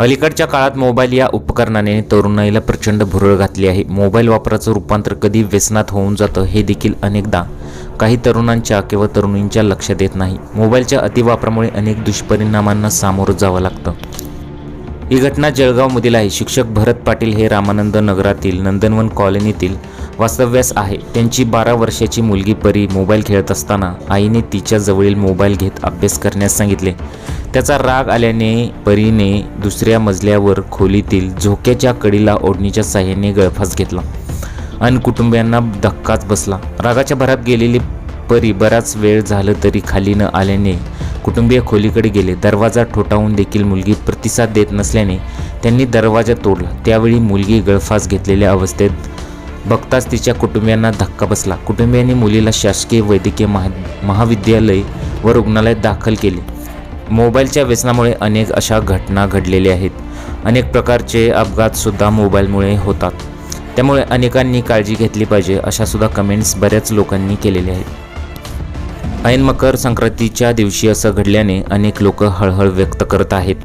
अलीकडच्या काळात मोबाईल या उपकरणाने तरुणाईला प्रचंड भुरळ घातली आहे. मोबाईल वापराचं रूपांतर कधी व्यसनात होऊन जातं हे देखील अनेकदा काही तरुणांच्या किंवा तरुणींच्या लक्षात येत नाही. मोबाईलच्या अतिवापरामुळे अनेक दुष्परिणामांना सामोरं जावं लागतं. ही घटना जळगावमधील आहे. शिक्षक भरत पाटील हे रामानंद नगरातील नंदनवन कॉलनीतील वास्तव्यास आहे. त्यांची बारा वर्षाची मुलगी परी मोबाईल खेळत असताना आईने तिच्या जवळील मोबाईल घेत अभ्यास करण्यास सांगितले. त्याचा राग आल्याने परीने दुसऱ्या मजल्यावर खोलीतील झोक्याच्या कडीला ओढणीच्या साह्याने गळफास घेतला आणि कुटुंबियांना धक्काच बसला. रागाच्या भरात गेलेली परी बराच वेळ झालं तरी खाली न आल्याने कुटुंबीय खोलीकडे गेले. दरवाजा ठोठावून देखील मुलगी प्रतिसाद देत नसल्याने त्यांनी दरवाजा तोडला. त्यावेळी मुलगी गळफास घेतलेल्या अवस्थेत बघताच तिच्या कुटुंबियांना धक्का बसला. कुटुंबियांनी मुलीला शासकीय वैद्यकीय महा महाविद्यालय व रुग्णालयात दाखल केले. मोबाईलच्या व्यसनामुळे अनेक अशा घटना घडलेल्या आहेत. अनेक प्रकारचे अपघातसुद्धा मोबाईलमुळे होतात. त्यामुळे अनेकांनी काळजी घेतली पाहिजे अशासुद्धा कमेंट्स बऱ्याच लोकांनी केलेल्या आहेत. ऐन मकर संक्रांतीच्या दिवशी असं घडल्याने अनेक लोक हळहळ व्यक्त करत आहेत.